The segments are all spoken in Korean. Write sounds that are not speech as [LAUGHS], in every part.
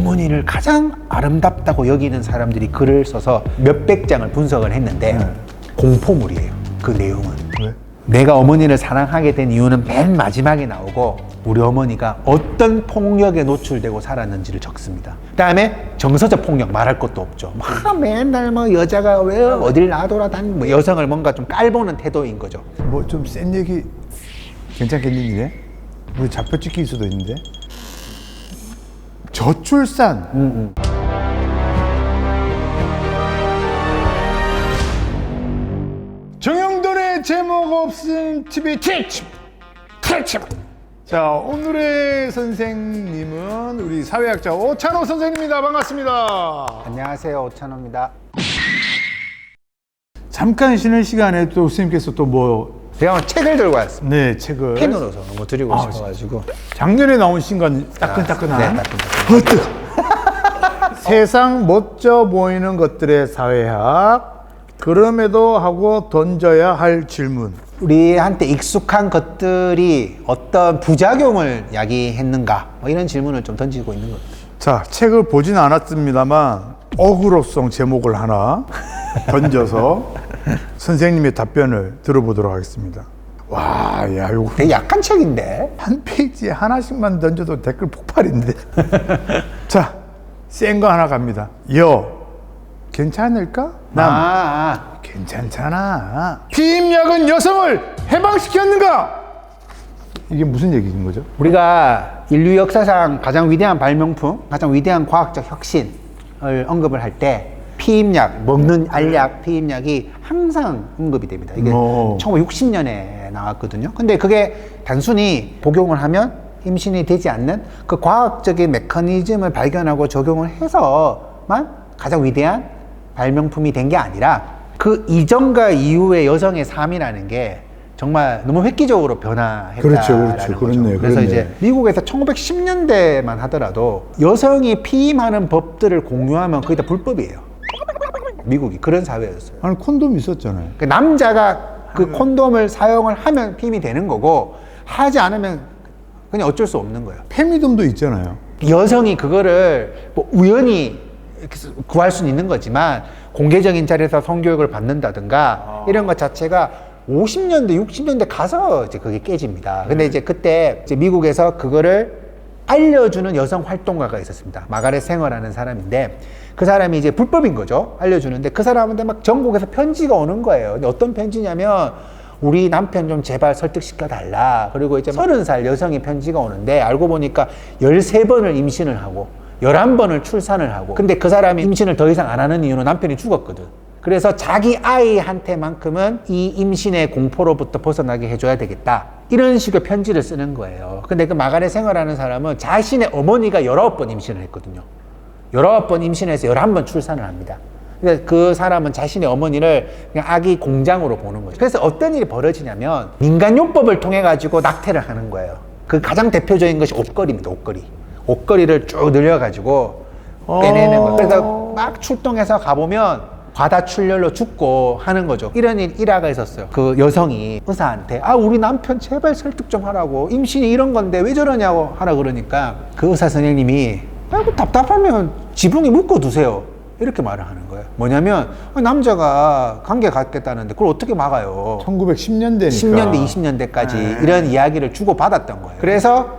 어머니를 가장 아름답다고 여기는 사람들이 글을 써서 몇백 장을 분석을 했는데 공포물이에요. 그 내용은. 왜? 내가 어머니를 사랑하게 된 이유는 맨 마지막에 나오고 우리 어머니가 어떤 폭력에 노출되고 살았는지를 적습니다. 그다음에 정서적 폭력 말할 것도 없죠. 막 맨날 뭐 여자가 왜 어딜 나돌아다니고 뭐 여성을 뭔가 좀 깔보는 태도인 거죠. 뭐 좀 센 얘기 괜찮겠는데? 우리 잡혀 찍힐 수도 있는데. 저출산. 음, 정영돈의 제목 없음 TV 티치 티치. 자 오늘의 선생님은 우리 사회학자 오찬호 선생님입니다. 반갑습니다. 안녕하세요 오찬호입니다. 잠깐 쉬는 시간에 또 선생님께서 또 뭐 제가 책을 들고 왔습니다. 네, 책을. 펜으로서 뭐 드리고 아, 싶어가지고. 작년에 나온 신간 따끈따끈한. 네, 따끈따끈. [LAUGHS] 세상 멋져 보이는 것들의 사회학. 그럼에도 하고 던져야 할 질문. 우리한테 익숙한 것들이 어떤 부작용을 야기했는가? 뭐 이런 질문을 좀 던지고 있는 겁니다. 자 책을 보진 않았습니다만 어그로성 제목을 하나 던져서 [LAUGHS] [LAUGHS] 선생님의 답변을 들어보도록 하겠습니다 와 야 이거 되게 약한 책인데 한 페이지에 하나씩만 던져도 댓글 폭발인데 [LAUGHS] 자 센 거 하나 갑니다 여 괜찮을까? 남 아, 괜찮잖아. 피임약은 여성을 해방시켰는가? 이게 무슨 얘기인 거죠? 우리가 인류 역사상 가장 위대한 발명품, 가장 위대한 과학적 혁신을 언급을 할 때 피임약, 먹는 알약, 피임약이 항상 언급이 됩니다. 이게 어. 1960년에 나왔거든요. 근데 그게 단순히 복용을 하면 임신이 되지 않는 그 과학적인 메커니즘을 발견하고 적용을 해서만 가장 위대한 발명품이 된 게 아니라 그 이전과 이후의 여성의 삶이라는 게 정말 너무 획기적으로 변화했다라는 그렇죠, 그렇죠. 거죠. 그렇네요, 그래서 그렇네요. 이제 미국에서 1910년대만 하더라도 여성이 피임하는 법들을 공유하면 그게 다 불법이에요. 미국이 그런 사회였어요. 아니 콘돔 있었잖아요. 그 남자가 그 콘돔을 사용을 하면 피임이 되는 거고 하지 않으면 그냥 어쩔 수 없는 거예요. 페미돔도 있잖아요. 여성이 그거를 뭐 우연히 구할 수는 있는 거지만 공개적인 자리에서 성교육을 받는다든가 이런 것 자체가 50년대, 60년대 가서 이제 그게 깨집니다. 근데 이제 그때 이제 미국에서 그거를 알려주는 여성 활동가가 있었습니다. 마가렛 생어라는 사람인데 그 사람이 이제 불법인 거죠. 알려주는데 그 사람한테 막 전국에서 편지가 오는 거예요. 근데 어떤 편지냐면 우리 남편 좀 제발 설득시켜 달라. 그리고 이제 서른 살 여성이 편지가 오는데 알고 보니까 13번을 임신을 하고 11번을 출산을 하고 근데 그 사람이 임신을 더 이상 안 하는 이유는 남편이 죽었거든. 그래서 자기 아이한테만큼은 이 임신의 공포로부터 벗어나게 해줘야 되겠다. 이런 식의 편지를 쓰는 거예요. 근데 그 마가렛 생어라는 사람은 자신의 어머니가 19번 임신을 했거든요. 19번 임신해서 11번 출산을 합니다. 그 사람은 자신의 어머니를 그냥 아기 공장으로 보는 거죠. 그래서 어떤 일이 벌어지냐면 민간요법을 통해 가지고 낙태를 하는 거예요. 그 가장 대표적인 것이 옷걸이입니다. 옷걸이. 옷걸이를 쭉 늘려가지고 빼내는 거예요. 그래서 막 출동해서 가보면 과다 출혈로 죽고 하는 거죠. 이런 일, 일화가 있었어요. 그 여성이 의사한테, 아, 우리 남편 제발 설득 좀 하라고. 임신이 이런 건데 왜 저러냐고 하라 그러니까 그 의사 선생님이, 아, 그 답답하면 지붕에 묶어 두세요. 이렇게 말을 하는 거예요. 뭐냐면, 아, 남자가 관계 갖겠다는데 그걸 어떻게 막아요? 1910년대니까. 10년대, 20년대까지 이런 이야기를 주고 받았던 거예요. 그래서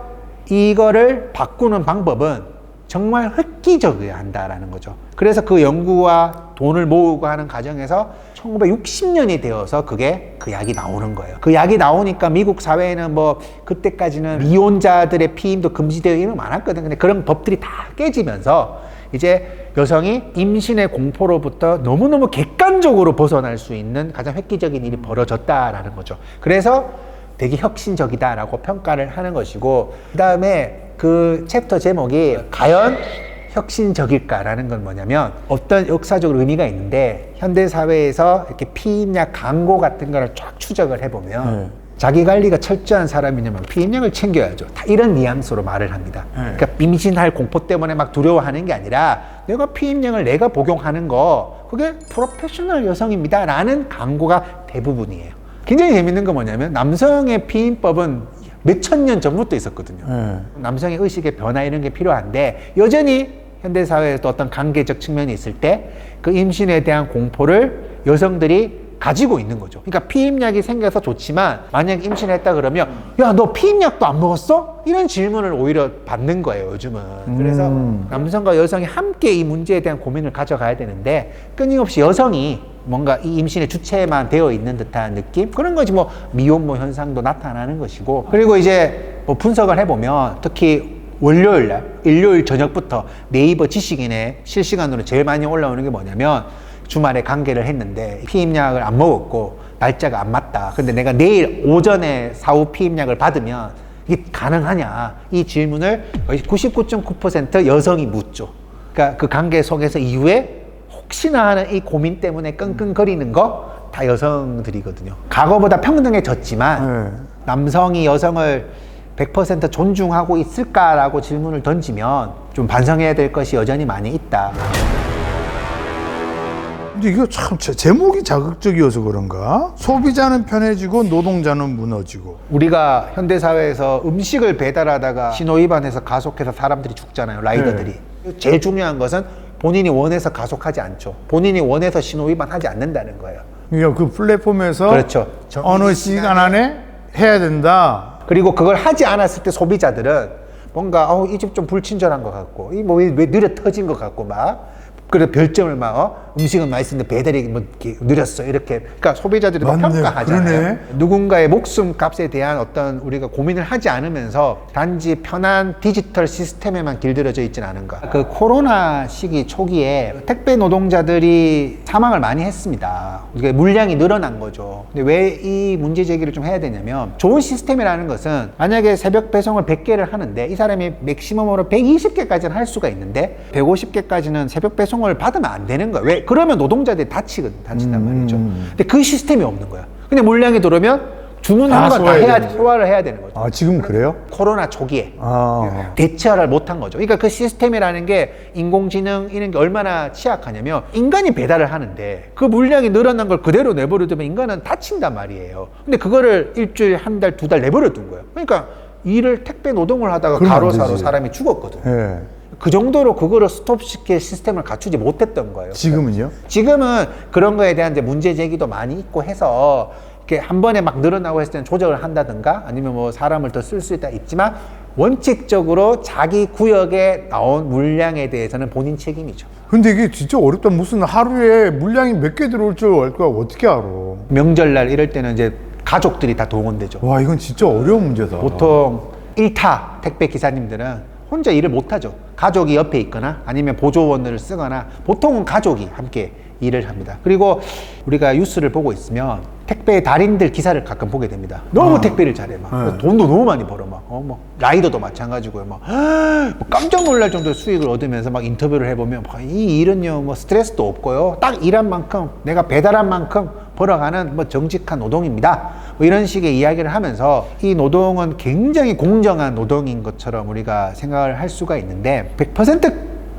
이거를 바꾸는 방법은 정말 획기적이어야 한다라는 거죠. 그래서 그 연구와 돈을 모으고 하는 과정에서 1960년이 되어서 그게 그 약이 나오는 거예요. 그 약이 나오니까 미국 사회에는 뭐 그때까지는 미혼자들의 피임도 금지되어 있는 게 많았거든. 근데 그런 법들이 다 깨지면서 이제 여성이 임신의 공포로부터 너무너무 객관적으로 벗어날 수 있는 가장 획기적인 일이 벌어졌다라는 거죠. 그래서 되게 혁신적이다라고 평가를 하는 것이고 그다음에 그 챕터 제목이 과연 혁신적일까라는 건 뭐냐면 어떤 역사적 의미가 있는데 현대 사회에서 이렇게 피임약 광고 같은 거를 쫙 추적을 해보면 네. 자기 관리가 철저한 사람이냐면 피임약을 챙겨야죠. 다 이런 뉘앙스로 말을 합니다. 그러니까 임신할 공포 때문에 막 두려워하는 게 아니라 내가 피임약을 내가 복용하는 거 그게 프로페셔널 여성입니다라는 광고가 대부분이에요. 굉장히 재밌는 건 뭐냐면 남성의 피임법은 몇천 년 전부터 있었거든요. 네. 남성의 의식의 변화 이런 게 필요한데 여전히 현대 사회에서 어떤 관계적 측면이 있을 때 그 임신에 대한 공포를 여성들이 가지고 있는 거죠. 그러니까 피임약이 생겨서 좋지만 만약 임신했다 그러면 야 너 피임약도 안 먹었어? 이런 질문을 오히려 받는 거예요 요즘은. 그래서 남성과 여성이 함께 이 문제에 대한 고민을 가져가야 되는데 끊임없이 여성이 뭔가 이 임신의 주체만 되어 있는 듯한 느낌 그런 거지 뭐 미혼모 현상도 나타나는 것이고 그리고 이제 뭐 분석을 해보면 특히 월요일 날 일요일 저녁부터 네이버 지식인에 실시간으로 제일 많이 올라오는 게 뭐냐면 주말에 관계를 했는데 피임약을 안 먹었고 날짜가 안 맞다. 근데 내가 내일 오전에 사후 피임약을 받으면 이게 가능하냐? 이 질문을 거의 99.9% 여성이 묻죠. 그러니까 그 관계 속에서 이후에 혹시나 하는 이 고민 때문에 끙끙거리는 거 다 여성들이거든요. 과거보다 평등해졌지만 네. 남성이 여성을 100% 존중하고 있을까라고 질문을 던지면 좀 반성해야 될 것이 여전히 많이 있다. 근데 이거 참 제- 제목이 자극적이어서 그런가? 소비자는 편해지고 노동자는 무너지고. 우리가 현대 사회에서 음식을 배달하다가 신호 위반해서 가속해서 사람들이 죽잖아요. 라이더들이. 제일 중요한 것은 본인이 원해서 가속하지 않죠. 본인이 원해서 신호 위반하지 않는다는 거예요. 그러니까 그 플랫폼에서 그렇죠. 어느 시간 안에 해야 된다. 그리고 그걸 하지 않았을 때 소비자들은 뭔가 어, 이 집 좀 불친절한 것 같고 이뭐왜 느려 터진 것 같고 막 그래 별점을 막 어? 음식은 맛있는데 배달이 뭐 이렇게 느렸어 이렇게 그러니까 소비자들이 막 맞네, 평가하잖아요. 그러네. 누군가의 목숨 값에 대한 어떤 우리가 고민을 하지 않으면서 단지 편한 디지털 시스템에만 길들여져 있지는 않은가. 그 코로나 시기 초기에 택배 노동자들이 사망을 많이 했습니다. 이게 물량이 늘어난 거죠. 근데 왜 이 문제 제기를 좀 해야 되냐면 좋은 시스템이라는 것은 만약에 새벽 배송을 100개를 하는데 이 사람이 맥시멈으로 120개까지는 할 수가 있는데 150개까지는 새벽 배송을 받으면 안 되는 거야. 왜? 그러면 노동자들이 다치거든, 다친단 말이죠. 근데 그 시스템이 없는 거야. 근데 물량이 들어오면 주문한 다건다 소화해야 해야 되는 소화를 해야 되는 거죠. 아, 지금 그래요? 코로나 초기에 아. 대처를 못한 거죠. 그러니까 그 시스템이라는 게 인공지능 이런 게 얼마나 취약하냐면 인간이 배달을 하는데 그 물량이 늘어난 걸 그대로 내버려 두면 인간은 다친단 말이에요. 근데 그거를 일주일, 한 달, 두 달 내버려 둔 거예요. 그러니까 일을 택배 노동을 하다가 가로사로. 사람이 죽었거든. 예. 그 정도로 그거를 스톱시킬 시스템을 갖추지 못했던 거예요. 지금은요? 지금은 그런 거에 대한 이제 문제 제기도 많이 있고 해서 이렇게 한 번에 막 늘어나고 했을 때는 조정을 한다든가 아니면 뭐 사람을 더 쓸 수 있다 있지만 원칙적으로 자기 구역에 나온 물량에 대해서는 본인 책임이죠. 근데 이게 진짜 어렵다. 무슨 하루에 물량이 몇 개 들어올 줄 알 거야. 어떻게 알아? 명절날 이럴 때는 이제 가족들이 다 동원되죠. 와, 이건 진짜 어려운 문제다. 보통 일타 택배 기사님들은 혼자 일을 못 하죠. 가족이 옆에 있거나 아니면 보조원을 쓰거나 보통은 가족이 함께 일을 합니다. 그리고 우리가 뉴스를 보고 있으면 택배 달인들 기사를 가끔 보게 됩니다. 너무 택배를 잘해 막 네. 돈도 너무 많이 벌어 막 어 뭐 라이더도 마찬가지고요 막뭐 깜짝 놀랄 정도의 수익을 얻으면서 막 인터뷰를 해보면 뭐이 일은요 뭐 스트레스도 없고요 딱 일한 만큼 내가 배달한 만큼 벌어가는 뭐 정직한 노동입니다. 뭐 이런 식의 이야기를 하면서 이 노동은 굉장히 공정한 노동인 것처럼 우리가 생각을 할 수가 있는데 100%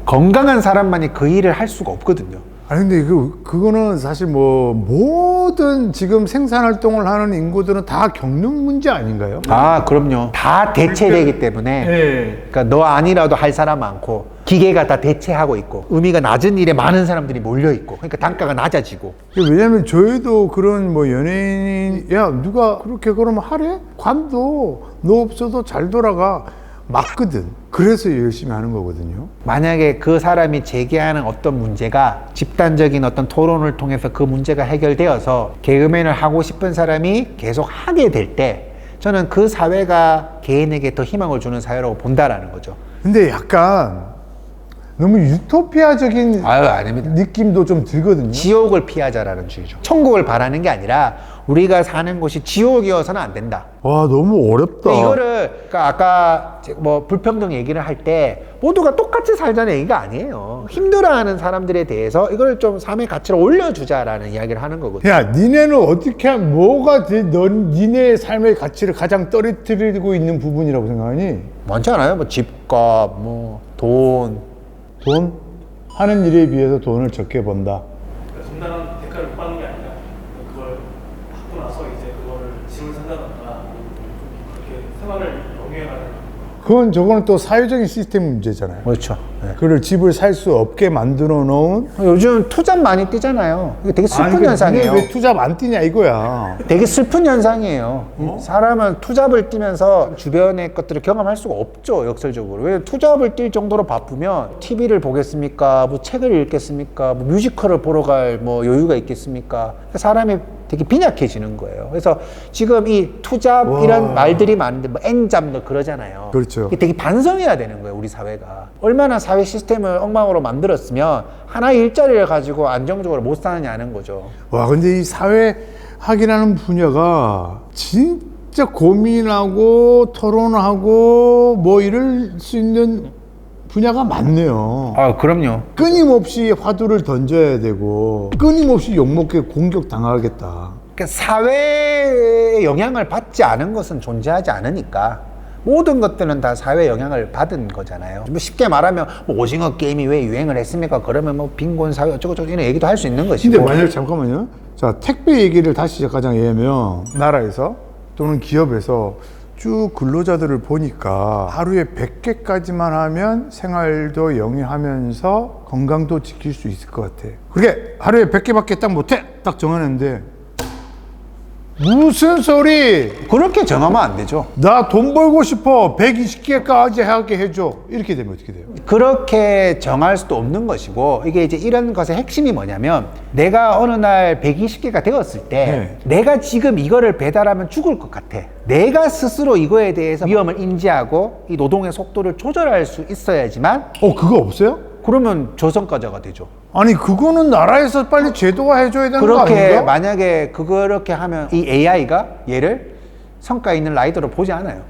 건강한 사람만이 그 일을 할 수가 없거든요. 아니 근데 그 그거는 사실 뭐 모든 지금 생산 활동을 하는 인구들은 다 겪는 문제 아닌가요? 아, 그럼요. 다 대체되기 때문에. 네. 그러니까 너 아니라도 할 사람 많고 기계가 다 대체하고 있고 의미가 낮은 일에 많은 사람들이 몰려 있고 그러니까 단가가 낮아지고 왜냐면 저희도 그런 뭐 연예인 야 누가 그렇게 그러면 하래? 관도 너 없어도 잘 돌아가 맞거든. 그래서 열심히 하는 거거든요. 만약에 그 사람이 제기하는 어떤 문제가 집단적인 어떤 토론을 통해서 그 문제가 해결되어서 개그맨을 하고 싶은 사람이 계속 하게 될 때 저는 그 사회가 개인에게 더 희망을 주는 사회라고 본다라는 거죠. 근데 약간 너무 유토피아적인 아유, 아닙니다. 느낌도 좀 들거든요. 지옥을 피하자라는 주의죠. 천국을 바라는 게 아니라 우리가 사는 곳이 지옥이어서는 안 된다. 와 너무 어렵다. 근데 이거를 그러니까 아까 뭐 불평등 얘기를 할 때 모두가 똑같이 살자는 얘기가 아니에요. 힘들어하는 사람들에 대해서 이걸 좀 삶의 가치를 올려주자라는 이야기를 하는 거거든요. 야, 니네는 어떻게 하면 뭐가 네- 넌 니네의 삶의 가치를 가장 떨어뜨리고 있는 부분이라고 생각하니? 많지 않아요? 뭐 집값, 뭐 돈. 돈 하는 일에 비해서 돈을 적게 번다. 그러니까 정당한 대가를 못 받는 게 아니라 그걸 받고 나서 이제 그건 저거는 또 사회적인 시스템 문제잖아요. 그렇죠. 네. 그를 집을 살 수 없게 만들어 놓은 요즘 투잡 많이 뛰잖아요. 이게 되게 슬픈 아니, 현상이에요. 왜 투잡 안 뛰냐 이거야. 되게 슬픈 현상이에요. 이 사람은 투잡을 뛰면서 주변의 것들을 경험할 수가 없죠, 역설적으로. 왜 투잡을 뛸 정도로 바쁘면 TV를 보겠습니까? 뭐 책을 읽겠습니까? 뭐 뮤지컬을 보러 갈 뭐 여유가 있겠습니까? 사람이 되게 빈약해지는 거예요. 그래서 지금 이 투잡 와. 이런 말들이 많은데 뭐 N잡도 그러잖아요. 그렇죠. 이게 되게 반성해야 되는 거예요, 우리 사회가. 얼마나 사회 시스템을 엉망으로 만들었으면 하나의 일자리를 가지고 안정적으로 못 사느냐는 거죠. 와 근데 이 사회 학이라는 분야가 진짜 고민하고 토론하고 뭐 이럴 수 있는 분야가 많네요. 아, 그럼요. 끊임없이 화두를 던져야 되고 끊임없이 욕먹게 공격 당하겠다. 그러니까 사회의 영향을 받지 않은 것은 존재하지 않으니까 모든 것들은 다 사회 영향을 받은 거잖아요. 뭐 쉽게 말하면 뭐 오징어 게임이 왜 유행을 했습니까? 그러면 뭐 빈곤 사회 어쩌고저쩌고 이런 얘기도 할 수 있는 것이고. 근데 만약 잠깐만요. 자 택배 얘기를 다시 시작하자면 얘기하면 나라에서 또는 기업에서 쭉 근로자들을 보니까 하루에 100개까지만 하면 생활도 영위하면서 건강도 지킬 수 있을 것 같아. 그렇게 하루에 100개밖에 딱 못해 딱 정하는데 무슨 소리? 그렇게 정하면 안 되죠. 나 돈 벌고 싶어 120개까지 하게 해줘 이렇게 되면 어떻게 돼요? 그렇게 정할 수도 없는 것이고 이게 이제 이런 것의 핵심이 뭐냐면 내가 어느 날 120개가 되었을 때 내가 지금 이거를 배달하면 죽을 것 같아. 내가 스스로 이거에 대해서 위험을 인지하고 이 노동의 속도를 조절할 수 있어야지만 어 그거 없어요? 그러면 저성과자가 되죠. 아니 그거는 나라에서 빨리 제도화 해줘야 되는 거 그렇게 아닌가? 만약에 그렇게 하면 이 AI가 얘를 성과 있는 라이더로 보지 않아요.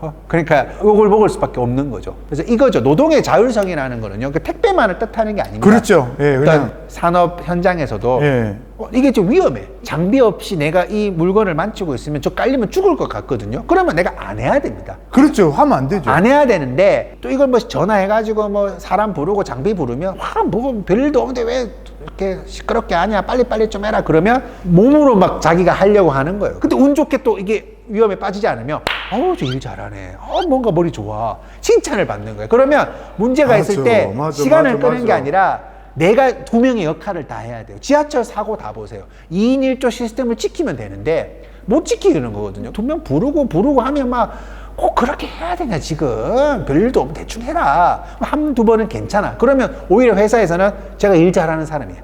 어, [LAUGHS] 그러니까 욕을 먹을 수밖에 없는 거죠. 그래서 이거죠. 노동의 자율성이라는 거는요. 그 택배만을 뜻하는 게 아닙니다. 그렇죠. 예, 어떤 산업 현장에서도 예. 어, 이게 좀 위험해. 장비 없이 내가 이 물건을 만지고 있으면 저 깔리면 죽을 것 같거든요. 그러면 내가 안 해야 됩니다. 그렇죠. 하면 안 되죠. 안 해야 되는데 또 이걸 뭐 전화해가지고 뭐 사람 부르고 장비 부르면 와뭐 별일도 없는데 왜 이렇게 시끄럽게 하냐 빨리빨리 좀 해라 그러면 몸으로 막 자기가 하려고 하는 거예요. 근데 운 좋게 또 이게 위험에 빠지지 않으면 어우 저 일 잘하네. 어 뭔가 머리 좋아. 칭찬을 받는 거예요. 그러면 문제가 있을 맞아, 때 맞아, 시간을 맞아, 끄는 게 맞아. 아니라 내가 두 명의 역할을 다 해야 돼요. 지하철 사고 다 보세요. 2인 1조 시스템을 지키면 되는데 못 지키는 거거든요. 두 명 부르고 부르고 하면 막 꼭 그렇게 해야 되냐 지금 별일도 없고 대충 해라 한 두 번은 괜찮아 그러면 오히려 회사에서는 제가 일 잘하는 사람이에요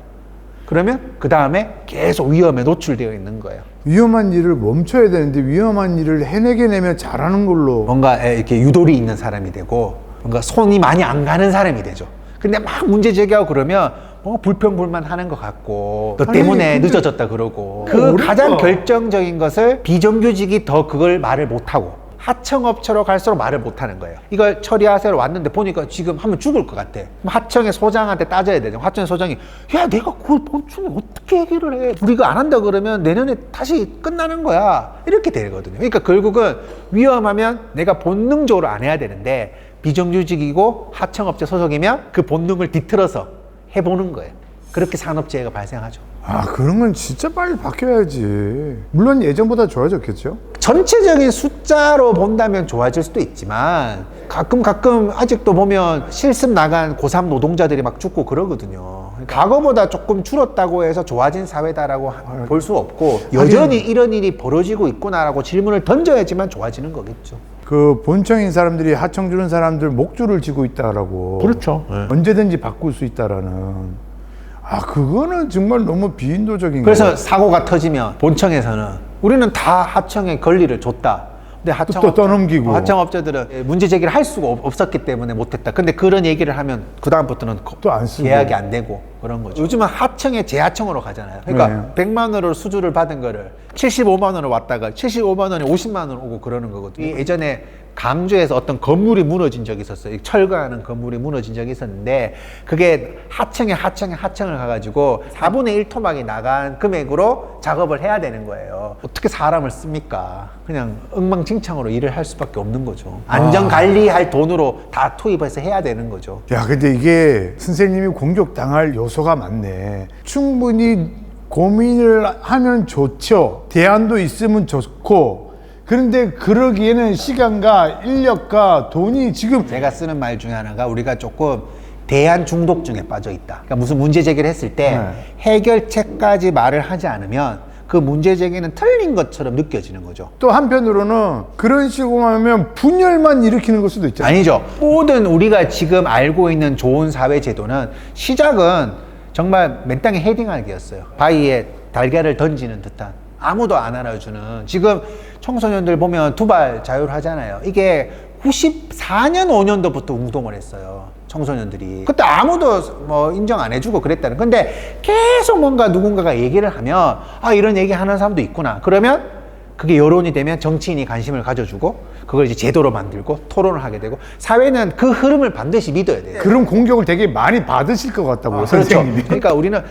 그러면 그 다음에 계속 위험에 노출되어 있는 거예요 위험한 일을 멈춰야 되는데 위험한 일을 해내게 내면 잘하는 걸로. 뭔가 이렇게 유도리 있는 사람이 되고 뭔가 손이 많이 안 가는 사람이 되죠. 근데 막 문제 제기하고 그러면 뭔가 불평불만 하는 것 같고 너 아니, 때문에 근데- 늦어졌다 그러고 그 어렵다. 가장 결정적인 것을 비정규직이 더 그걸 말을 못하고 하청업체로 갈수록 말을 못하는 거예요. 이걸 처리하세요 왔는데 보니까 지금 하면 죽을 것 같아. 하청의 소장한테 따져야 되죠. 하청의 소장이 야 내가 그걸 본충에 어떻게 얘기를 해? 우리 가 안 한다 그러면 내년에 다시 끝나는 거야. 이렇게 되거든요. 그러니까 결국은 위험하면 내가 본능적으로 안 해야 되는데 비정규직이고 하청업체 소속이면 그 본능을 뒤틀어서 해보는 거예요. 그렇게 산업재해가 발생하죠. 아 그런 건 진짜 빨리 바뀌어야지. 물론 예전보다 좋아졌겠죠. 전체적인 숫자로 본다면 좋아질 수도 있지만 가끔 가끔 아직도 보면 실습 나간 고3 노동자들이 막 죽고 그러거든요. 과거보다 조금 줄었다고 해서 좋아진 사회다라고 볼 수 없고 여전히 이런 일이 벌어지고 있구나라고 질문을 던져야지만 좋아지는 거겠죠. 그 본청인 사람들이 하청 주는 사람들 목줄을 쥐고 있다라고. 그렇죠. 언제든지 바꿀 수 있다라는. 아 그거는 정말 너무 비인도적인 그래서 거예요. 사고가 터지면 본청에서는 우리는 다 하청에 권리를 줬다. 근데 하청 또 떠넘기고. 하청업체들은 문제 제기를 할 수가 없- 없었기 때문에 못했다. 근데 그런 얘기를 하면 그 다음부터는 또 안 쓰고. 계약이 안 되고 그런 거죠. 요즘은 하청에 재하청으로 가잖아요. 그러니까 네. 100만 원으로 수주를 받은 거를 75만 원을 왔다가 75만 원이 50만 원 오고 그러는 거거든요. 이 예전에 강주에서 어떤 건물이 무너진 적이 있었어요. 철거하는 건물이 무너진 적이 있었는데 그게 하청에 하청에 하청을 가가지고 4분의 1 토막이 나간 금액으로 작업을 해야 되는 거예요. 어떻게 사람을 씁니까? 그냥 엉망진창으로 일을 할 수밖에 없는 거죠. 안전 관리할 돈으로 다 투입해서 해야 되는 거죠. 야, 근데 이게 선생님이 공격당할 요소가 많네. 충분히 고민을 하면 좋죠. 대안도 있으면 좋고. 그런데 그러기에는 시간과 인력과 돈이 지금 제가 쓰는 말 중에 하나가 우리가 조금 대안 중독증에 빠져 있다. 그러니까 무슨 문제 제기를 했을 때 네. 해결책까지 말을 하지 않으면 그 문제 제기는 틀린 것처럼 느껴지는 거죠. 또 한편으로는 그런 식으로 하면 분열만 일으키는 걸 수도 있잖아요. 아니죠. 모든 우리가 지금 알고 있는 좋은 사회 제도는 시작은 정말 맨땅에 헤딩하기였어요. 바위에 달걀을 던지는 듯한 아무도 안 알아주는 지금 청소년들 보면 두발 자율하잖아요. 이게 94년 5년도부터 운동을 했어요. 청소년들이 그때 아무도 뭐 인정 안 해주고 그랬다는 근데 계속 뭔가 누군가가 얘기를 하면 아 이런 얘기 하는 사람도 있구나 그러면 그게 여론이 되면 정치인이 관심을 가져주고 그걸 이제 제도로 만들고 토론을 하게 되고 사회는 그 흐름을 반드시 믿어야 돼요. 그런 공격을 되게 많이 받으실 것 같다고요, 그렇죠. 선생님이. 그러니까 우리는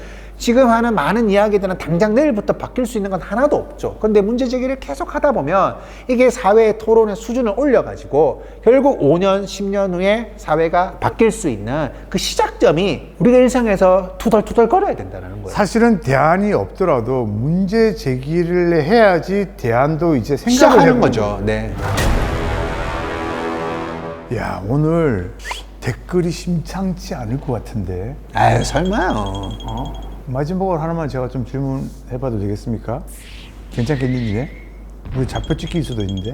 지금 하는 많은 이야기들은 당장 내일부터 바뀔 수 있는 건 하나도 없죠. 근데 문제 제기를 계속 하다 보면 이게 사회의 토론의 수준을 올려가지고 결국 5년, 10년 후에 사회가 바뀔 수 있는 그 시작점이 우리가 일상에서 투덜투덜 걸어야 된다는 거예요. 사실은 대안이 없더라도 문제 제기를 해야지 대안도 이제 생각을 해보는 거죠. 네. 야 오늘 댓글이 심상치 않을 것 같은데 아유, 설마요. 어? 마지막으로 하나만 제가 좀 질문해봐도 되겠습니까? 괜찮겠는지? 우리 잡혀 찍힐 수도 있는데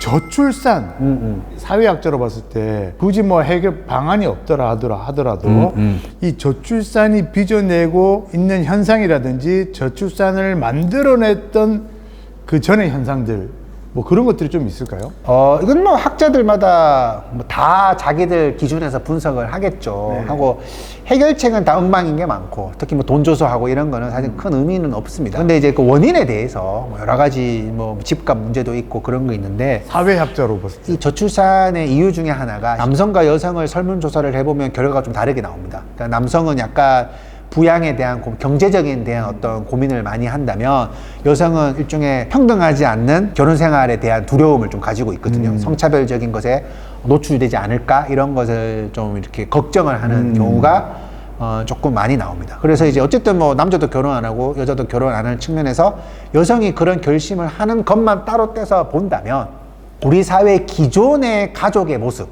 저출산 음, 사회학자로 봤을 때 굳이 뭐 해결 방안이 없더라 하더라 하더라도 음, 이 저출산이 빚어내고 있는 현상이라든지 저출산을 만들어냈던 그 전의 현상들 뭐 그런 것들이 좀 있을까요? 어, 이건 뭐 학자들마다 뭐 다 자기들 기준에서 분석을 하겠죠. 네. 하고 해결책은 다 엉망인 게 많고 특히 뭐 돈 줘서 하고 이런 거는 사실 큰 의미는 없습니다. 근데 이제 그 원인에 대해서 뭐 여러 가지 뭐 집값 문제도 있고 그런 거 있는데 사회학자로 봤을 때 이 저출산의 이유 중에 하나가 남성과 여성을 설문조사를 해보면 결과가 좀 다르게 나옵니다. 그러니까 남성은 약간 부양에 대한 고- 경제적인 대한 어떤 고민을 많이 한다면 여성은 일종의 평등하지 않는 결혼 생활에 대한 두려움을 좀 가지고 있거든요. 성차별적인 것에 노출되지 않을까 이런 것을 좀 이렇게 걱정을 하는 경우가 어, 조금 많이 나옵니다. 그래서 이제 어쨌든 뭐 남자도 결혼 안 하고 여자도 결혼 안 하는 측면에서 여성이 그런 결심을 하는 것만 따로 떼서 본다면 우리 사회 기존의 가족의 모습,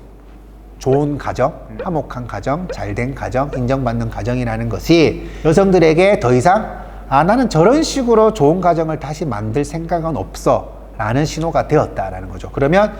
좋은 가정, 화목한 가정, 잘된 가정, 인정받는 가정이라는 것이 여성들에게 더 이상 아 나는 저런 식으로 좋은 가정을 다시 만들 생각은 없어 라는 신호가 되었다라는 거죠. 그러면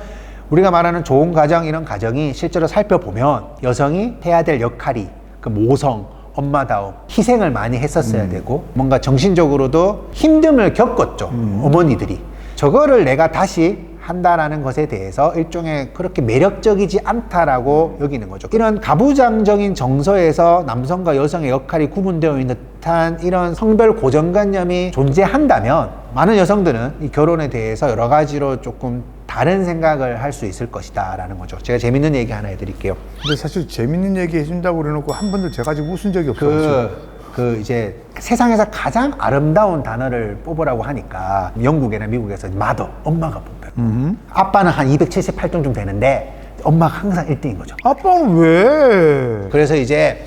우리가 말하는 좋은 가정 이런 가정이 실제로 살펴보면 여성이 해야 될 역할이 그 모성, 엄마다움, 희생을 많이 했었어야 되고 뭔가 정신적으로도 힘듦을 겪었죠. 어머니들이. 저거를 내가 다시 한다라는 것에 대해서 일종의 그렇게 매력적이지 않다라고 여기는 거죠. 이런 가부장적인 정서에서 남성과 여성의 역할이 구분되어 있는 듯한 이런 성별 고정관념이 존재한다면 많은 여성들은 이 결혼에 대해서 여러 가지로 조금 다른 생각을 할 수 있을 것이다라는 거죠. 제가 재밌는 얘기 하나 해드릴게요. 근데 사실 재밌는 얘기 해준다고 그래놓고 한 번도 제가 아직 웃은 적이 그, 그 이제 세상에서 가장 아름다운 단어를 뽑으라고 하니까 영국이나 미국에서 마더, 엄마가 뽑혀요. 아빠는 한 278점 되는데 엄마가 항상 1등인 거죠. 아빠는 왜? 그래서 이제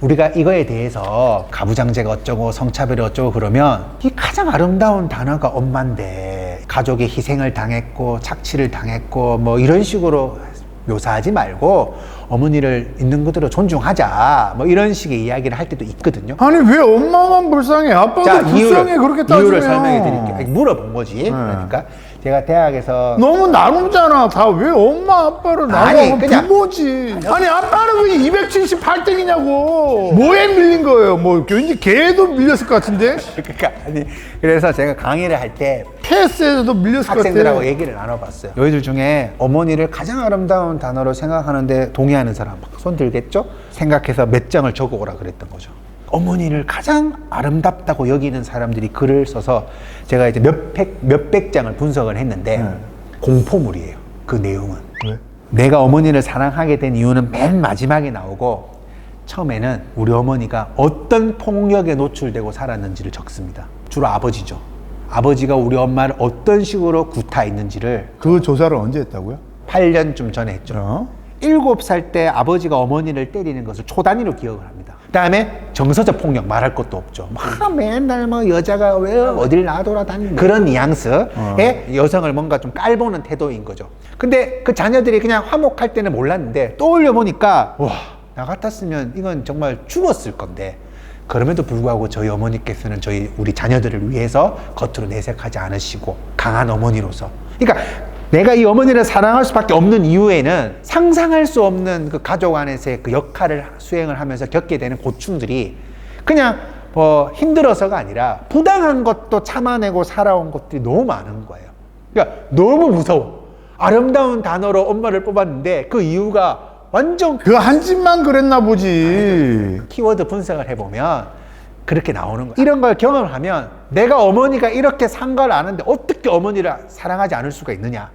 우리가 이거에 대해서 가부장제가 어쩌고 성차별이 어쩌고 그러면 이 가장 아름다운 단어가 엄마인데 가족의 희생을 당했고 착취를 당했고 뭐 이런 식으로 묘사하지 말고 어머니를 있는 그대로 존중하자 뭐 이런 식의 이야기를 할 때도 있거든요. 아니 왜 엄마만 불쌍해? 아빠도 불쌍해 그렇게 따지면 이유를 설명해 드릴게요. 물어본 거지. 네. 그러니까 제가 대학에서 너무 나누잖아. 다 왜 엄마 아빠를 아니, 나누고 그냥- 부모지. 아니 아빠는 왜 278등이냐고. 뭐에 밀린 거예요? 뭐 왠지 개도 밀렸을 것 같은데 그러니까 아니 그래서 제가 강의를 할 때 패스에서도 밀렸을 것. 학생들하고 얘기를 나눠봤어요. 너희들 중에 어머니를 가장 아름다운 단어로 생각하는데 동의하는 사람 막 손 들겠죠? 생각해서 몇 장을 적어오라 그랬던 거죠. 어머니를 가장 아름답다고 여기는 사람들이 글을 써서 제가 이제 몇백 몇백 장을 분석을 했는데 네. 공포물이에요. 그 내용은. 왜? 내가 어머니를 사랑하게 된 이유는 맨 마지막에 나오고 처음에는 우리 어머니가 어떤 폭력에 노출되고 살았는지를 적습니다. 주로 아버지죠. 아버지가 우리 엄마를 어떤 식으로 구타했는지를 그 조사를 언제 했다고요? 8년쯤 전에 했죠. 어? 일곱 살때 아버지가 어머니를 때리는 것을 초 단위로 기억을 합니다. 그다음에 정서적 폭력 말할 것도 없죠. 막 맨날 뭐 여자가 왜 어딜 나돌아다니는 그런 뉘앙스의 여성을 뭔가 좀 깔보는 태도인 거죠. 근데 그 자녀들이 그냥 화목할 때는 몰랐는데 떠올려 보니까 와 나 같았으면 이건 정말 죽었을 건데. 그럼에도 불구하고 저희 어머니께서는 저희 우리 자녀들을 위해서 겉으로 내색하지 않으시고 강한 어머니로서. 그러니까 내가 이 어머니를 사랑할 수밖에 없는 이유에는 상상할 수 없는 그 가족 안에서의 그 역할을 수행을 하면서 겪게 되는 고충들이 그냥 뭐 힘들어서가 아니라 부당한 것도 참아내고 살아온 것들이 너무 많은 거예요. 그러니까 너무 무서워. 아름다운 단어로 엄마를 뽑았는데 그 이유가 완전 그 한 집만 그랬나 보지. 키워드 분석을 해보면 그렇게 나오는 거야. 이런 걸 경험을 하면 내가 어머니가 이렇게 산 걸 아는데 어떻게 어머니를 사랑하지 않을 수가 있느냐.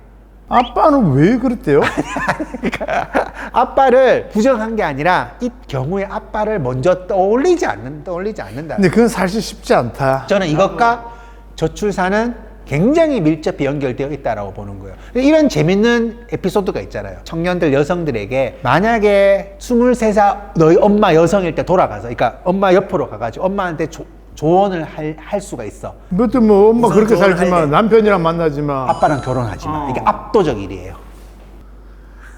아빠는 왜 그랬대요? [LAUGHS] 아빠를 부정한 게 아니라 이 경우에 아빠를 먼저 떠올리지 않는, 떠올리지 않는다. 근데 그건 사실 쉽지 않다. 저는 이것과 저출산은 굉장히 밀접히 연결되어 있다라고 보는 거예요. 이런 재밌는 에피소드가 있잖아요. 청년들 여성들에게 만약에 23살 너희 엄마 여성일 때 돌아가서, 그러니까 엄마 옆으로 가가지고 엄마한테 조, 조언을 할, 할 수가 있어. 그것도 뭐 엄마 그렇게 살지만 돼. 남편이랑 만나지만 아빠랑 결혼하지 마. 이게 압도적 일이에요.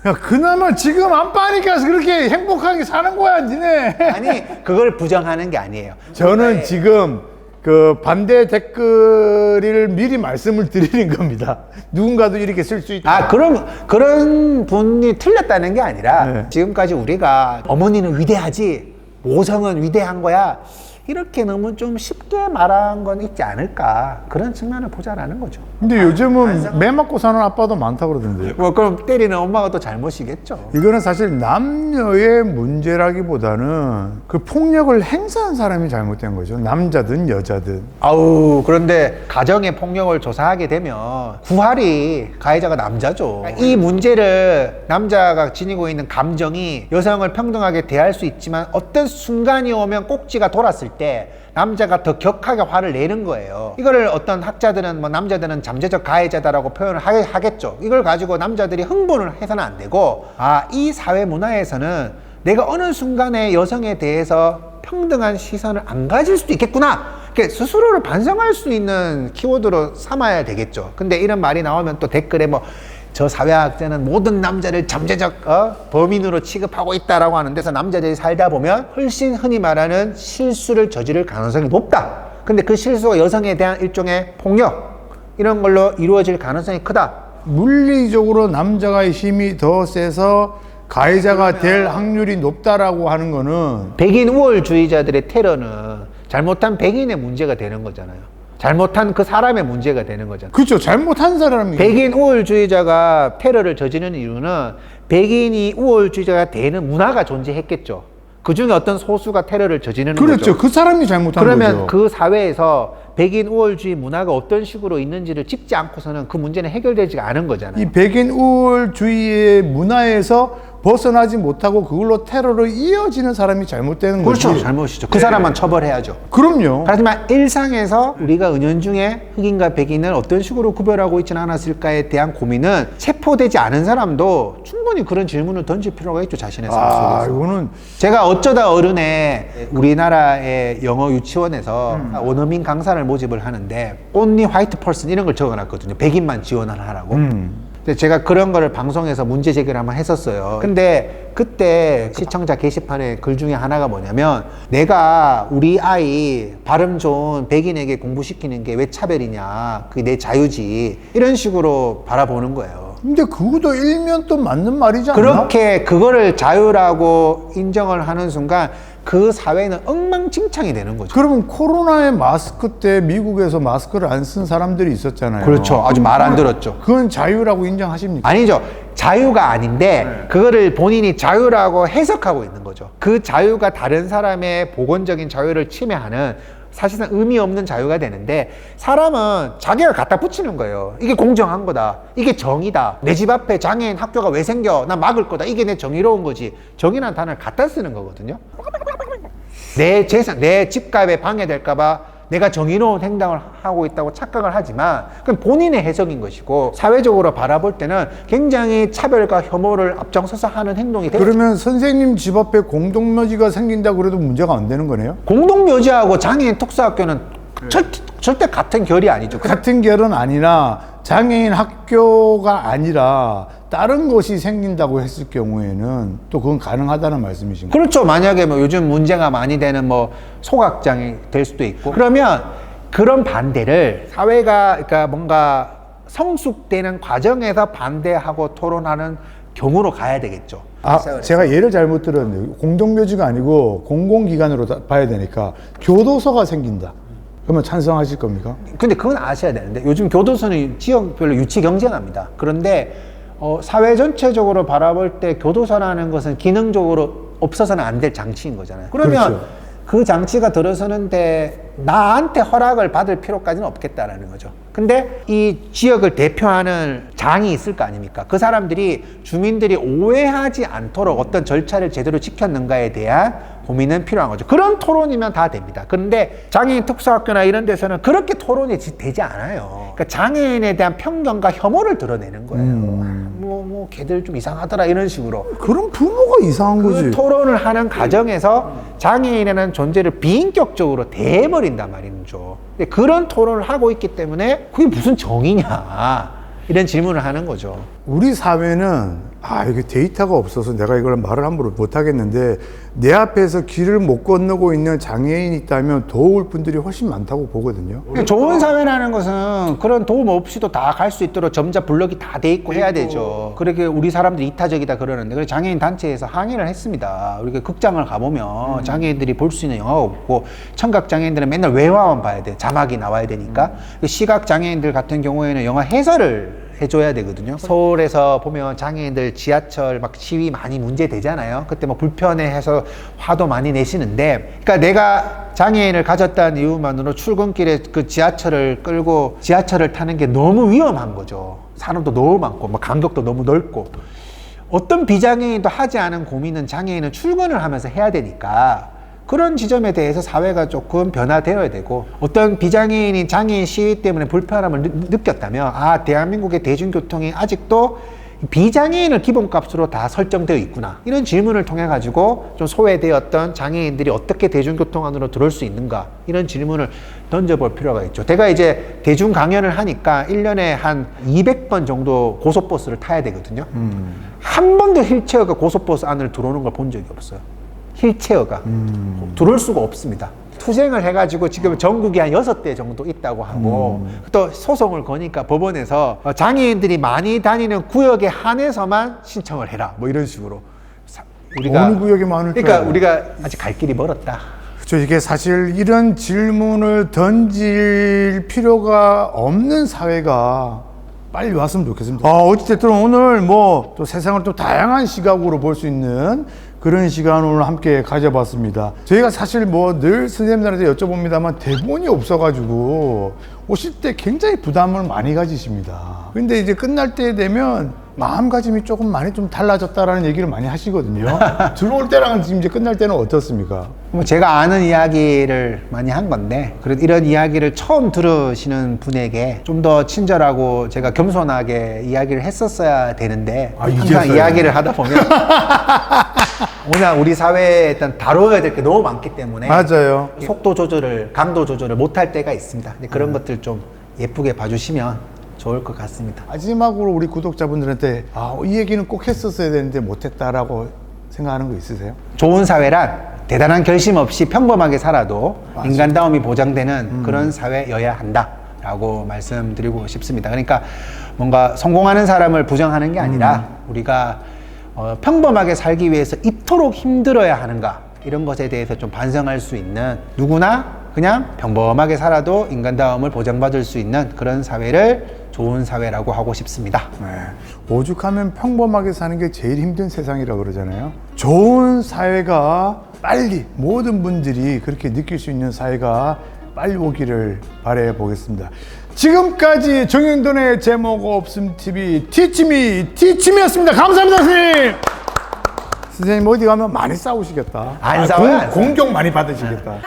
야 그나마 지금 안 빠니까 그렇게 행복하게 사는 거야 니네. 아니, 그걸 부정하는 게 아니에요. 저는 지금 그 반대 댓글을 미리 말씀을 드리는 겁니다. 누군가도 이렇게 쓸 수 있다. 아, 그럼, 그런 분이 틀렸다는 게 아니라 네. 지금까지 우리가 어머니는 위대하지, 모성은 위대한 거야. 이렇게 너무 좀 쉽게 말한 건 있지 않을까. 그런 측면을 보자라는 거죠. 근데 요즘은 매 맞고 사는 아빠도 많다 그러던데요. 뭐, 그럼 때리는 엄마가 또 잘못이겠죠. 이거는 사실 남녀의 문제라기보다는 그 폭력을 행사한 사람이 잘못된 거죠. 남자든 여자든. 아우, 그런데 가정의 폭력을 조사하게 되면 구할이 가해자가 남자죠. 이 문제를 남자가 지니고 있는 감정이 여성을 평등하게 대할 수 있지만 어떤 순간이 오면 꼭지가 돌았을 때 남자가 더 격하게 화를 내는 거예요. 이거를 어떤 학자들은 뭐 남자들은 잠재적 가해자다라고 표현을 하- 하겠죠. 이걸 가지고 남자들이 흥분을 해서는 안 되고 아, 이 사회 문화에서는 내가 어느 순간에 여성에 대해서 평등한 시선을 안 가질 수도 있겠구나. 스스로를 반성할 수 있는 키워드로 삼아야 되겠죠. 근데 이런 말이 나오면 또 댓글에 뭐 저 사회학자는 모든 남자를 잠재적 어? 범인으로 취급하고 있다라고 하는 데서 남자들이 살다 보면 훨씬 흔히 말하는 실수를 저지를 가능성이 높다. 근데 그 실수가 여성에 대한 일종의 폭력 이런 걸로 이루어질 가능성이 크다. 물리적으로 남자가 힘이 더 세서 가해자가 될 확률이 높다라고 하는 거는 백인 우월주의자들의 테러는 잘못한 백인의 문제가 되는 거잖아요. 잘못한 그 사람의 문제가 되는 거잖아요. 그렇죠. 잘못한 사람이 백인 우월주의자가 테러를 저지르는 이유는 백인이 우월주의자가 되는 문화가 존재했겠죠. 그 중에 어떤 소수가 테러를 저지르는 그렇죠. 거죠. 그 사람이 잘못한 그러면 거죠. 그 사회에서 백인 우월주의 문화가 어떤 식으로 있는지를 짚지 않고서는 그 문제는 해결되지가 않은 거잖아요. 이 백인 우월주의의 문화에서 벗어나지 못하고 그걸로 테러로 이어지는 사람이 잘못되는 그렇죠. 거지. 잘못이죠. 그 사람만 처벌해야죠. 그럼요. 하지만 일상에서 우리가 은연중에 흑인과 백인을 어떤 식으로 구별하고 있지는 않았을까에 대한 고민은 체포되지 않은 사람도 충분히 그런 질문을 던질 필요가 있죠 자신의 삶 속에서. 아, 이거는 제가 어쩌다 어른에 우리나라의 영어 유치원에서 음. 원어민 강사를 모집을 하는데 only white person 이런 걸 적어놨거든요. 백인만 지원을 하라고. 음. 근데 제가 그런 거를 방송에서 문제 제기를 한번 했었어요. 근데 그때 시청자 게시판에 글 중에 하나가 뭐냐면 내가 우리 아이 발음 좋은 백인에게 공부시키는 게 왜 차별이냐. 그게 내 자유지. 이런 식으로 바라보는 거예요. 근데 그것도 일면 또 맞는 말이지 않나? 그렇게 그거를 자유라고 인정을 하는 순간 그 사회는 엉망진창이 되는 거죠. 그러면 코로나의 마스크 때 미국에서 마스크를 안 쓴 사람들이 있었잖아요. 그렇죠. 아주 말 안 들었죠. 그건 자유라고 인정하십니까? 아니죠. 자유가 아닌데 그거를 본인이 자유라고 해석하고 있는 거죠. 그 자유가 다른 사람의 보건적인 자유를 침해하는 사실상 의미 없는 자유가 되는데 사람은 자기가 갖다 붙이는 거예요. 이게 공정한 거다. 이게 정의다. 내 집 앞에 장애인 학교가 왜 생겨? 나 막을 거다. 이게 내 정의로운 거지. 정의라는 단어를 갖다 쓰는 거거든요. 내 재산, 내 집값에 방해될까봐 내가 정의로운 행동을 하고 있다고 착각을 하지만 그건 본인의 해석인 것이고 사회적으로 바라볼 때는 굉장히 차별과 혐오를 앞장서서 하는 행동이 되죠. 그러면 선생님 집 앞에 공동묘지가 생긴다 그래도 문제가 안 되는 거네요? 공동묘지하고 장애인 특수학교는 절, 절대 같은 결이 아니죠. 같은 결은 아니라 장애인 학교가 아니라 다른 것이 생긴다고 했을 경우에는 또 그건 가능하다는 말씀이신 거예요? 그렇죠. 만약에 뭐 요즘 문제가 많이 되는 뭐 소각장애 될 수도 있고 그러면 그런 반대를 사회가 그러니까 뭔가 성숙되는 과정에서 반대하고 토론하는 경우로 가야 되겠죠. 아, 제가 예를 잘못 들었는데 공동묘지가 아니고 공공기관으로 다- 봐야 되니까 교도소가 생긴다. 그러면 찬성하실 겁니까? 근데 그건 아셔야 되는데 요즘 교도소는 지역별로 유치 경쟁합니다. 그런데 어, 사회 전체적으로 바라볼 때 교도소라는 것은 기능적으로 없어서는 안 될 장치인 거잖아요. 그러면 그렇죠. 그 장치가 들어서는데 나한테 허락을 받을 필요까지는 없겠다라는 거죠. 근데 이 지역을 대표하는 장이 있을 거 아닙니까? 그 사람들이 주민들이 오해하지 않도록 어떤 절차를 제대로 지켰는가에 대한 고민은 필요한 거죠. 그런 토론이면 다 됩니다. 그런데 장애인 특수학교나 이런 데서는 그렇게 토론이 지- 되지 않아요. 그러니까 장애인에 대한 편견과 혐오를 드러내는 거예요. 뭐, 뭐, 걔들 좀 이상하더라 이런 식으로. 그럼 부모가 이상한 그 거지. 토론을 하는 과정에서 장애인이라는 존재를 비인격적으로 대해버린단 말이죠. 근데 그런 토론을 하고 있기 때문에 그게 무슨 정의냐 이런 질문을 하는 거죠. 우리 사회는 아 이게 데이터가 없어서 내가 이걸 말을 함부로 못 하겠는데 내 앞에서 길을 못 건너고 있는 장애인이 있다면 도울 분들이 훨씬 많다고 보거든요. 좋은 사회라는 것은 그런 도움 없이도 다 갈 수 있도록 점자 블럭이 다 돼 있고 해야 되죠. 그렇게 우리 사람들이 이타적이다 그러는데 그래서 장애인 단체에서 항의를 했습니다. 우리가 극장을 가보면 장애인들이 볼 수 있는 영화가 없고 청각 장애인들은 맨날 외화만 봐야 돼. 자막이 나와야 되니까. 그 시각 장애인들 같은 경우에는 영화 해설을 해줘야 되거든요. 서울에서 보면 장애인들 지하철 막 시위 많이 문제 되잖아요. 그때 뭐 불편해해서 화도 많이 내시는데, 그러니까 내가 장애인을 가졌다는 이유만으로 출근길에 그 지하철을 끌고 지하철을 타는 게 너무 위험한 거죠. 사람도 너무 많고, 뭐 간격도 너무 넓고. 어떤 비장애인도 하지 않은 고민은 장애인은 출근을 하면서 해야 되니까 그런 지점에 대해서 사회가 조금 변화되어야 되고 어떤 비장애인이 장애인 시위 때문에 불편함을 느, 느꼈다면 아 대한민국의 대중교통이 아직도 비장애인을 기본값으로 다 설정되어 있구나. 이런 질문을 통해 가지고 좀 소외되었던 장애인들이 어떻게 대중교통 안으로 들어올 수 있는가? 이런 질문을 던져볼 필요가 있죠. 제가 이제 대중 강연을 하니까 일년에한 200번 정도 고속버스를 타야 되거든요. 한 번도 휠체어가 고속버스 안을 들어오는 걸 본 적이 없어요. 휠체어가 들어올 수가 없습니다. 투쟁을 해가지고 지금 전국에 한 여섯 대 정도 있다고 하고 또 소송을 거니까 법원에서 어, 장애인들이 많이 다니는 구역에 한해서만 신청을 해라 뭐 이런 식으로 사- 우리가 어느 구역에 많을 줄 그러니까? 우리가 아직 갈 길이 멀었다. 그렇죠. 이게 사실 이런 질문을 던질 필요가 없는 사회가 빨리 왔으면 좋겠습니다. 아, 어찌됐든 오늘 뭐 또 세상을 또 다양한 시각으로 볼 수 있는 그런 시간을 오늘 함께 가져봤습니다. 저희가 사실 뭐 늘 선생님들한테 여쭤봅니다만 대본이 없어가지고 오실 때 굉장히 부담을 많이 가지십니다. 근데 이제 끝날 때 되면 마음가짐이 조금 많이 좀 달라졌다라는 얘기를 많이 하시거든요. [LAUGHS] 들어올 때랑 지금 이제 끝날 때는 어떻습니까? 뭐 제가 아는 이야기를 많이 한 건데 그래도 이런 이야기를 처음 들으시는 분에게 좀 더 친절하고 제가 겸손하게 이야기를 했었어야 되는데 아, 항상 이제서야. 이야기를 하다 보면 [LAUGHS] 오늘 우리 사회에 일단 다뤄야 될 게 너무 많기 때문에 맞아요. 속도 조절을 강도 조절을 못할 때가 있습니다. 근데 그런 것들 좀 예쁘게 봐주시면 좋을 것 같습니다. 마지막으로 우리 구독자분들한테 아, 이 얘기는 꼭 했었어야 되는데 못했다라고 생각하는 거 있으세요? 좋은 사회란 대단한 결심 없이 평범하게 살아도 인간다움이 보장되는 그런 사회여야 한다 라고 말씀드리고 싶습니다. 그러니까 뭔가 성공하는 사람을 부정하는 게 아니라 우리가 어, 평범하게 살기 위해서 이토록 힘들어야 하는가 이런 것에 대해서 좀 반성할 수 있는 누구나 그냥 평범하게 살아도 인간다움을 보장받을 수 있는 그런 사회를 좋은 사회라고 하고 싶습니다. 네. 오죽하면 평범하게 사는 게 제일 힘든 세상이라고 그러잖아요. 좋은 사회가 빨리 모든 분들이 그렇게 느낄 수 있는 사회가 빨리 오기를 바래 보겠습니다. 지금까지 정영돈의 제목 없음 TV 티치미 티치미였습니다. 감사합니다, 선생님. 선생님 어디 가면 많이 싸우시겠다. 안 아, 싸워요, 공- 안 싸워요. 공격 많이 받으시겠다.